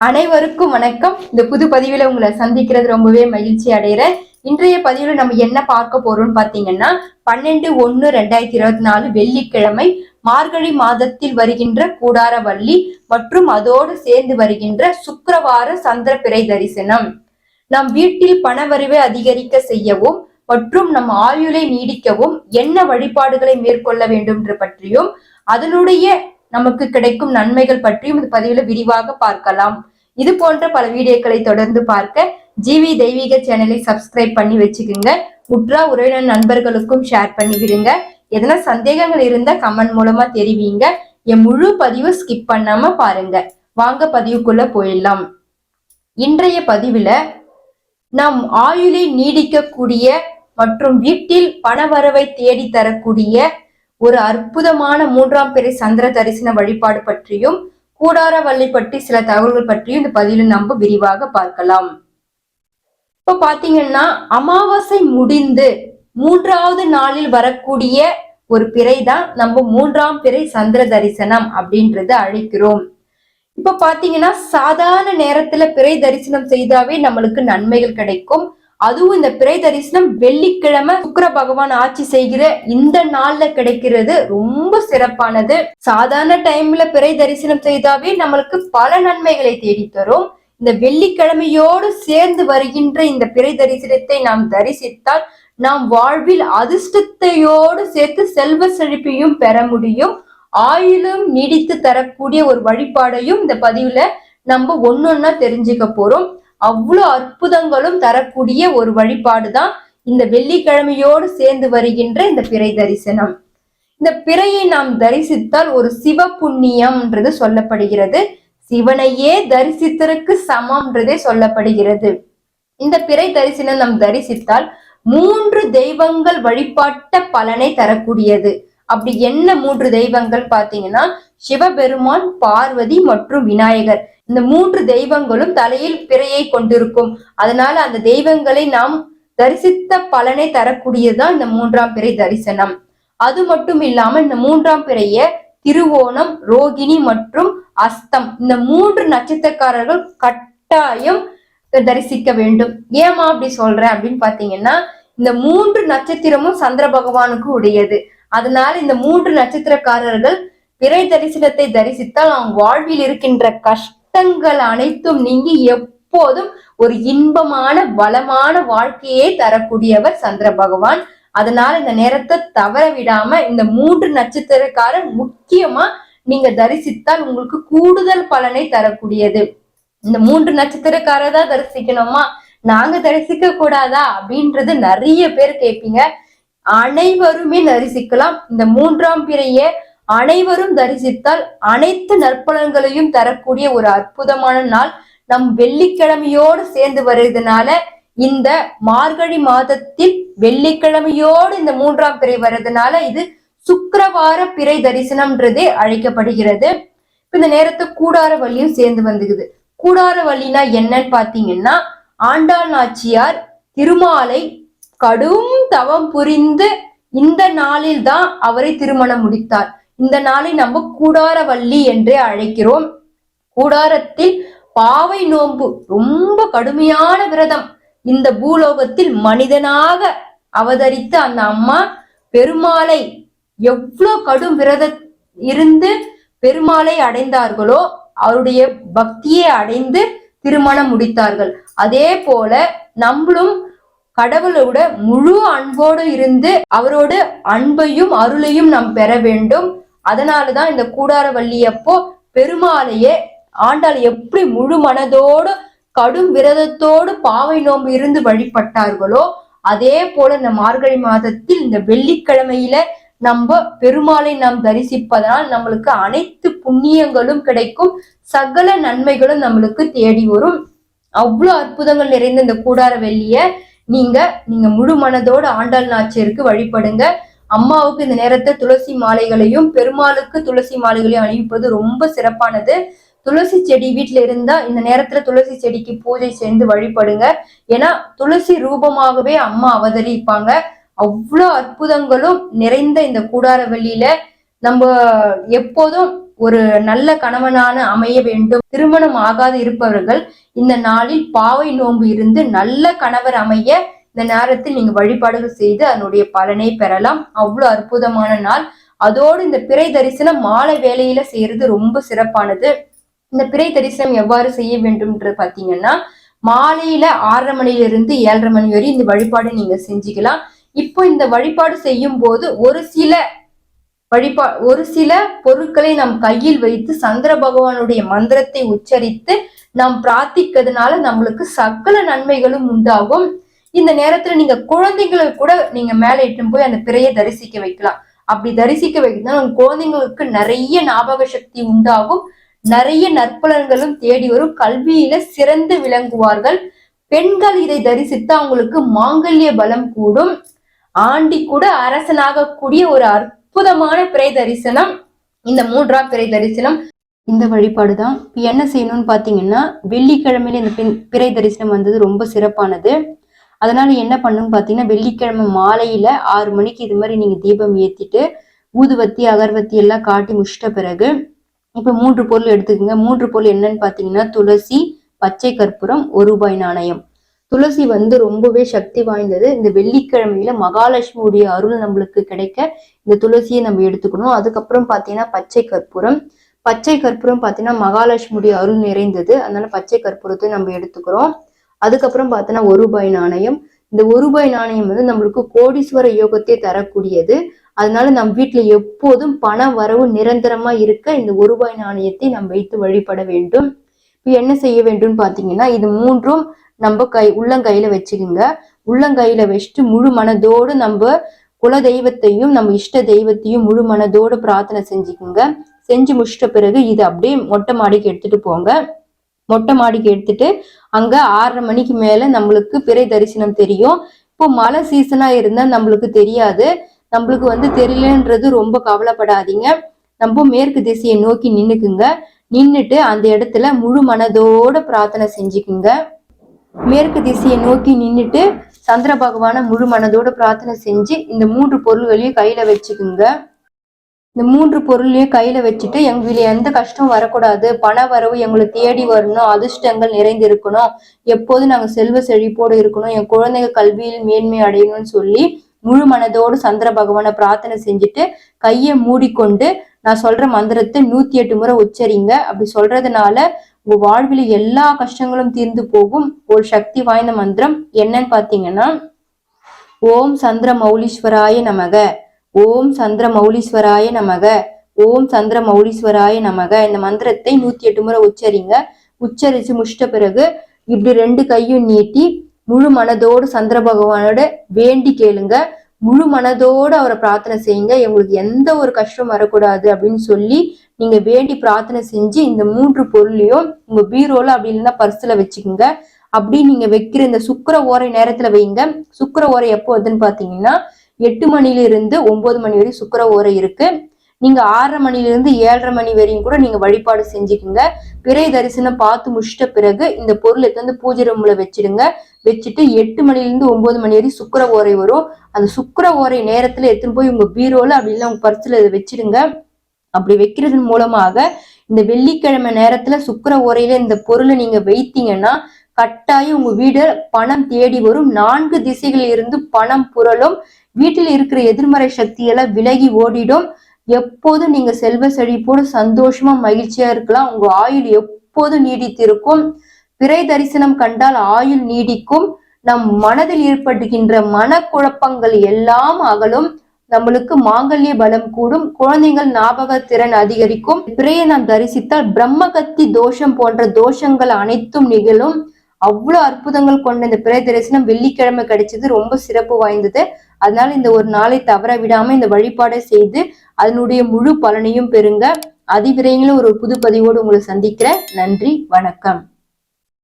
அனைவருக்கும் வணக்கம். இந்த புது பதிவில உங்களை சந்திக்கிறது ரொம்பவே மகிழ்ச்சி அடைகிறேன். இன்றைய பதிவுல நம்ம என்ன பார்க்க போறோம்னு பாத்தீங்கன்னா பன்னெண்டு ஒன்னு ரெண்டாயிரத்தி இருபத்தி நாலு வெள்ளிக்கிழமை மார்கழி மாதத்தில் வருகின்ற கூடாரவள்ளி மற்றும் அதோடு சேர்ந்து வருகின்ற சுக்கரவார சந்திர பிறை தரிசனம். நம் வீட்டில் பணவரிவை அதிகரிக்க செய்யவும் மற்றும் நம் ஆயுளை நீடிக்கவும் என்ன வழிபாடுகளை மேற்கொள்ள வேண்டும் என்று பற்றியும் அதனுடைய நமக்கு கிடைக்கும் நன்மைகள் பற்றியும் இந்த பதிவுல விரிவாக பார்க்கலாம். இது போன்ற பல வீடியோக்களை தொடர்ந்து பார்க்க ஜிவி தெய்வீக சேனலை சப்ஸ்கிரைப் பண்ணி வச்சுக்கோங்க. உற்றா உறவினர் நண்பர்களுக்கும் ஷேர் பண்ணி விடுங்க எதனா சந்தேகங்கள் இருந்தா கமெண்ட் மூலமா தெரிவிங்க. என் முழு பதிவு ஸ்கிப் பண்ணாம பாருங்க. வாங்க பதிவுக்குள்ள போயிடலாம். இன்றைய பதிவுல நம் ஆயுளை நீடிக்கக்கூடிய மற்றும் வீட்டில் பணவரவை தேடி தரக்கூடிய ஒரு அற்புதமான மூன்றாம் பிறை சந்திர தரிசன வழிபாடு பற்றியும் கூடாரவள்ளி பற்றி சில தகவல்கள் பற்றியும் இந்த பதிவில் நம்ம விரிவாக பார்க்கலாம். இப்ப பாத்தீங்கன்னா அமாவாசை முடிந்து மூன்றாவது நாளில் வரக்கூடிய ஒரு பிறை தான் நம்ம மூன்றாம் பிறை சந்திர தரிசனம் அப்படின்றத அழைக்கிறோம். இப்ப பாத்தீங்கன்னா சாதாரண நேரத்துல பிறை தரிசனம் செய்தாவே நம்மளுக்கு நன்மைகள் கிடைக்கும். அதுவும் இந்த பிறை தரிசனம் வெள்ளிக்கிழமை சுக்கர பகவான் ஆட்சி செய்கிற இந்த நாள்ல கிடைக்கிறது. ரொம்ப சிறப்பானது. சாதாரண டைம்ல பிறை தரிசனம் செய்தாவே நம்மளுக்கு பல நன்மைகளை தேடி தரும். இந்த வெள்ளிக்கிழமையோடு சேர்ந்து வருகின்ற இந்த பிறை தரிசனத்தை நாம் தரிசித்தால் நாம் வாழ்வில் அதிர்ஷ்டத்தையோடு சேர்த்து செல்வ செழிப்பையும் பெற முடியும். ஆயுளும் நீடித்து தரக்கூடிய ஒரு வழிபாடையும் இந்த பதிவுல நம்ம ஒன்னொன்னா தெரிஞ்சுக்க போறோம். அவ்வளவு அற்புதங்களும் தரக்கூடிய ஒரு வழிபாடு தான் இந்த வெள்ளிக்கிழமையோடு சேர்ந்து வருகின்ற இந்த பிறை தரிசனம். இந்த பிறையை நாம் தரிசித்தால் ஒரு சிவ புண்ணியம்ன்றது சொல்லப்படுகிறது. சிவனையே தரிசித்தருக்கு சமம்ன்றதே சொல்லப்படுகிறது. இந்த பிறை தரிசனம் நாம் தரிசித்தால் மூன்று தெய்வங்கள் வழிபாட்ட பலனை தரக்கூடியது. அப்படி என்ன மூன்று தெய்வங்கள் பாத்தீங்கன்னா சிவபெருமான் பார்வதி மற்றும் விநாயகர். இந்த மூன்று தெய்வங்களும் தலையில் பிறையை கொண்டிருக்கும். அதனால அந்த தெய்வங்களை நாம் தரிசித்த பலனை தரக்கூடியதுதான் இந்த மூன்றாம் பிறை தரிசனம். அது மட்டும் இல்லாம இந்த மூன்றாம் பிறைய திருவோணம் ரோகிணி மற்றும் அஸ்தம் இந்த மூன்று நட்சத்திரக்காரர்கள் கட்டாயம் தரிசிக்க வேண்டும். ஏமா அப்படி சொல்றேன் அப்படின்னு பாத்தீங்கன்னா இந்த மூன்று நட்சத்திரமும் சந்திர பகவானுக்கு உடையது. அதனால இந்த மூன்று நட்சத்திரக்காரர்கள் பிறை தரிசனத்தை தரிசித்தால் அவங்க வாழ்வில் இருக்கின்ற கஷ்டங்கள் அனைத்தும் நீங்கி எப்போதும் ஒரு இன்பமான வளமான வாழ்க்கையே தரக்கூடியவர் சந்திர பகவான். அதனால இந்த நேரத்தை தவற விடாம இந்த மூன்று நட்சத்திரக்காரர் முக்கியமா நீங்க தரிசித்தால் உங்களுக்கு கூடுதல் பலனை தரக்கூடியது. இந்த மூன்று நட்சத்திரக்காரர் தான் தரிசிக்கணுமா? நாங்க தரிசிக்க கூடாதா? அப்படின்றது நிறைய பேர் கேட்பீங்க. அனைவருமே தரிசிக்கலாம். இந்த மூன்றாம் பிறைய அனைவரும் தரிசித்தால் அனைத்து நற்பலன்களையும் தரக்கூடிய ஒரு அற்புதமான நாள் நம் வெள்ளிக்கிழமையோடு சேர்ந்து வருவதனால இந்த மார்கழி மாதத்தில் வெள்ளிக்கிழமையோடு இந்த மூன்றாம் பிறை வர்றதுனால இது சுக்கரவார பிறை தரிசனம்ன்றதே அழைக்கப்படுகிறது. இந்த நேரத்தை கூடார வழியும் சேர்ந்து வந்துக்குது. கூடார வழினா என்னன்னு பாத்தீங்கன்னா ஆண்டாள் நாச்சியார் திருமாலை கடும் தவம் புரிந்து இந்த நாளில் தான் அவரை திருமணம் முடித்தார். இந்த நாளை நம்ம கூடாரவள்ளி என்றே அழைக்கிறோம். கூடாரத்தில் பாவை நோன்பு ரொம்ப கடுமையான விரதம். இந்த பூலோகத்தில் மனிதனாக அவதரித்த அந்த அம்மா பெருமாளை எவ்வளோ கடும் விரத இருந்து பெருமாளை அடைந்தார்களோ அவருடைய பக்தியை அடைந்து திருமணம் முடித்தார்கள். அதே போல நம்மளும் கடவுளோட முழு அன்போடு இருந்து அவரோட அன்பையும் அருளையும் நாம் பெற வேண்டும். அதனாலதான் இந்த கூடாரவள்ளி அப்போ பெருமாளையே ஆண்டாள் எப்படி முழு மனதோடு கடும் விரதத்தோடு பாவை நோம்பு இருந்து வழிபட்டார்களோ அதே போல இந்த மார்கழி மாதத்தில் இந்த வெள்ளிக்கிழமையில நம்ம பெருமாளை நாம் தரிசிப்பதனால் நம்மளுக்கு அனைத்து புண்ணியங்களும் கிடைக்கும். சகல நன்மைகளும் நம்மளுக்கு தேடி வரும். அவ்வளவு அற்புதங்கள் நிறைந்த இந்த கூடார வெள்ளிய நீங்க நீங்க முழு மனதோடு ஆண்டாள் நாச்சியருக்கு வழிபடுங்க. அம்மாவுக்கு இந்த நேரத்தை துளசி மாலைகளையும் பெருமாளுக்கு துளசி மாலைகளையும் அணிவிப்பது ரொம்ப சிறப்பானது. துளசி செடி வீட்டுல இருந்தா இந்த நேரத்துல துளசி செடிக்கு பூஜை செய்து வழிபடுங்க. ஏன்னா துளசி ரூபமாகவே அம்மா அவதரிப்பாங்க. அவ்வளோ அற்புதங்களும் நிறைந்த இந்த கூடார வெளியில நம்ம எப்போதும் ஒரு நல்ல கணவனான அமைய வேண்டும். திருமணம் ஆகாது இருப்பவர்கள் இந்த நாளில் பாவை நோன்பு இருந்து நல்ல கணவர் அமைய இந்த நேரத்தில் நீங்க வழிபாடுகள் செய்து அதனுடைய பலனை பெறலாம். அவ்வளவு அற்புதமான நாள். அதோடு இந்த பிறை தரிசனம் மாலை வேலையில செய்யறது ரொம்ப சிறப்பானது. இந்த பிறை தரிசனம் எவ்வாறு செய்ய வேண்டும்ன்றது பாத்தீங்கன்னா மாலையில ஆறரை மணில ஏழரை மணி வரை இந்த வழிபாடு நீங்க செஞ்சுக்கலாம். இப்போ இந்த வழிபாடு செய்யும் போது ஒரு சில வழிபா ஒரு சில பொருட்களை நம் கையில் வைத்து சந்திர பகவானுடைய மந்திரத்தை உச்சரித்து நாம் பிரார்த்திக்கிறதுனால நம்மளுக்கு சகல நன்மைகளும் உண்டாகும். இந்த நேரத்துல நீங்க குழந்தைங்களை கூட நீங்க மேல இட்டும் போய் அந்த பிறையை தரிசிக்க வைக்கலாம். அப்படி தரிசிக்க வைக்கிறதுனால உங்க குழந்தைங்களுக்கு நிறைய ஞாபக சக்தி உண்டாகும். நிறைய நற்பலன்களும் தேடி வரும். கல்வியில சிறந்து விளங்குவார்கள். பெண்கள் இதை தரிசித்து அவங்களுக்கு மாங்கல்ய பலம் கூடும். ஆண்டி கூட அரசனாக கூடிய ஒரு அற்புதமான பிறை தரிசனம் இந்த மூன்றாம் பிறை தரிசனம். இந்த வழிபாடு தான். இப்போ என்ன செய்யணும்னு பார்த்தீங்கன்னா வெள்ளிக்கிழமையில இந்த பிறை தரிசனம் வந்தது ரொம்ப சிறப்பானது. அதனால என்ன பண்ணுன்னு பார்த்தீங்கன்னா வெள்ளிக்கிழமை மாலையில ஆறு மணிக்கு இது மாதிரி நீங்க தீபம் ஏத்திட்டு ஊதுவத்தி அகர்வத்தி எல்லாம் காட்டி முடிச்சிட்ட பிறகு இப்போ மூன்று பொருள் எடுத்துக்கோங்க. மூன்று பொருள் என்னன்னு பார்த்தீங்கன்னா துளசி பச்சை கற்பூரம் ஒரு ரூபாய் நாணயம். துளசி வந்து ரொம்பவே சக்தி வாய்ந்தது. இந்த வெள்ளிக்கிழமையில மகாலட்சுமியுடைய அருள் நம்மளுக்கு கிடைக்க இந்த துளசியை நம்ம எடுத்துக்கணும். அதுக்கப்புறம் பார்த்தீங்கன்னா பச்சை கற்பூரம். பச்சை கற்பூரம் பார்த்தீங்கன்னா மகாலட்சுமியுடைய அருள் நிறைந்தது. அதனால பச்சை கற்பூரத்தை நம்ம எடுத்துக்கிறோம். அதுக்கப்புறம் பார்த்தோன்னா ஒரு ரூபாய் நாணயம். இந்த ஒரு ரூபாய் நாணயம் வந்து நம்மளுக்கு கோடீஸ்வர யோகத்தை தரக்கூடியது. அதனால நம் வீட்டுல எப்போதும் பண வரவு நிரந்தரமா இருக்க இந்த ஒரு ரூபாய் நாணயத்தை நாம் வைத்து வழிபட வேண்டும். இப்போ என்ன செய்ய வேண்டும் பாத்தீங்கன்னா இது மூன்றும் நம்ம கை உள்ளங்கையில வச்சுக்கோங்க. உள்ளங்கையில வச்சுட்டு முழு மனதோடு நம்ம குல தெய்வத்தையும் நம்ம இஷ்ட தெய்வத்தையும் முழு மனதோடு பிரார்த்தனை செஞ்சுக்குங்க. செஞ்சு முடிச்சிட்ட பிறகு இது அப்படியே மொட்டை மாடிக்கு எடுத்துட்டு போங்க. மொட்டை மாடிக்கு எடுத்துட்டு அங்க ஆறரை மணிக்கு மேல நம்மளுக்கு பிறை தரிசனம் தெரியும். இப்போ மழை சீசனா இருந்தா நம்மளுக்கு தெரியாது. நம்மளுக்கு வந்து தெரியலன்றது ரொம்ப கவலைப்படாதீங்க. நம்ம மேற்கு திசையை நோக்கி நின்னுக்குங்க. நின்னுட்டு அந்த இடத்துல முழு மனதோட பிரார்த்தனை செஞ்சுக்குங்க. மேற்கு திசையை நோக்கி நின்னுட்டு சந்திர பகவான முழு மனதோட பிரார்த்தனை செஞ்சு இந்த மூன்று பொருள்களையும் கையில வச்சுக்குங்க. இந்த மூன்று பொருளையும் கையில வச்சுட்டு எங்களுக்கு எந்த கஷ்டம் வரக்கூடாது. பண வரவு எங்களை தேடி வரணும். அதிர்ஷ்டங்கள் நிறைந்திருக்கணும். எப்போதும் நாங்க செல்வ செழிப்போடு இருக்கணும். என் குழந்தைங்க கல்வியில் மேன்மை அடையணும்னு சொல்லி முழு மனதோடு சந்திர பகவானை பிரார்த்தனை செஞ்சுட்டு கையை மூடிக்கொண்டு நான் சொல்ற மந்திரத்தை நூத்தி எட்டு முறை உச்சரிங்க. அப்படி சொல்றதுனால உங்க வாழ்வில் எல்லா கஷ்டங்களும் தீர்ந்து போகும். ஒரு சக்தி வாய்ந்த மந்திரம் என்னன்னு பாத்தீங்கன்னா ஓம் சந்திர மௌலீஸ்வராய நமக. ஓம் சந்திர மௌலீஸ்வராய நமக. ஓம் சந்திர மௌலீஸ்வராய நமக. இந்த மந்திரத்தை நூத்தி எட்டு முறை உச்சரிங்க. உச்சரிச்சு முடிச்சிட்ட பிறகு இப்படி ரெண்டு கையும் நீட்டி முழு மனதோடு சந்திர பகவானோட வேண்டி கேளுங்க. முழு மனதோடு அவரை பிரார்த்தனை செய்யுங்க. எங்களுக்கு எந்த ஒரு கஷ்டம் வரக்கூடாது அப்படின்னு சொல்லி நீங்க வேண்டி பிரார்த்தனை செஞ்சு இந்த மூன்று பொருளையும் உங்க பீரோல அப்படி இல்லைன்னா பர்ஸ்ல வச்சுக்கோங்க. அப்படி நீங்க வைக்கிற இந்த சுக்கர ஓரை நேரத்துல வைங்க. சுக்கர ஓரை எப்போ வருதுன்னு பாத்தீங்கன்னா எட்டு மணில இருந்து ஒன்பது மணி வரை சுக்கர ஓரை இருக்கு. நீங்க ஆறரை மணில இருந்து ஏழரை மணி வரையும் கூட நீங்க வழிபாடு செஞ்சுக்குங்க. பிறை தரிசனம் பார்த்து முடிச்சிட்ட பிறகு இந்த பொருளை வந்து பூஜை ரூம்ல வச்சிடுங்க. வச்சுட்டு எட்டு மணில ஒன்பது மணி வரை சுக்கர ஓரை வரும். அந்த சுக்கர ஓரை நேரத்துல எடுத்துன்னு போய் உங்க பீரோல அப்படி இல்லை உங்க பர்ஸ்ல இதை வச்சிடுங்க. அப்படி வைக்கிறதன் மூலமாக இந்த வெள்ளிக்கிழமை நேரத்துல சுக்கர ஓரையில இந்த பொருளை நீங்க வைத்தீங்கன்னா கட்டாயம் உங்க வீடு பணம் தேடி வரும். நான்கு திசைகளில் இருந்து பணம் புரளும். வீட்டில் இருக்கிற எதிர்மறை சக்தியெல்லாம் விலகி ஓடிடும். எப்போதும் நீங்க செல்வ செழிப்போடு சந்தோஷமா மகிழ்ச்சியா இருக்கலாம். உங்க ஆயுள் எப்போதும் நீடித்திருக்கும். பிறை தரிசனம் கண்டால் ஆயுள் நீடிக்கும். நம் மனதில் ஏற்படுகின்ற மனக்குழப்பங்கள் எல்லாம் அகலும். நம்மளுக்கு மாங்கல்ய பலம் கூடும். குழந்தைகள் ஞாபக திறன் அதிகரிக்கும். பிறையை நாம் தரிசித்தால் பிரம்மகத்தி தோஷம் போன்ற தோஷங்கள் அனைத்தும் நிகழும். அவ்வளவு அற்புதங்கள் கொண்ட இந்த பிறை தரிசனம் வெள்ளிக்கிழமை கிடைச்சது. ரொம்ப சிறப்பு வாய்ந்தது. அதனால இந்த ஒரு நாளை தவற விடாம இந்த வழிபாடை செய்து அதனுடைய முழு பலனையும் பெறுங்க. அதிவிரைங்களும் ஒரு புது பதிவோடு உங்களை சந்திக்கிறேன். நன்றி வணக்கம்.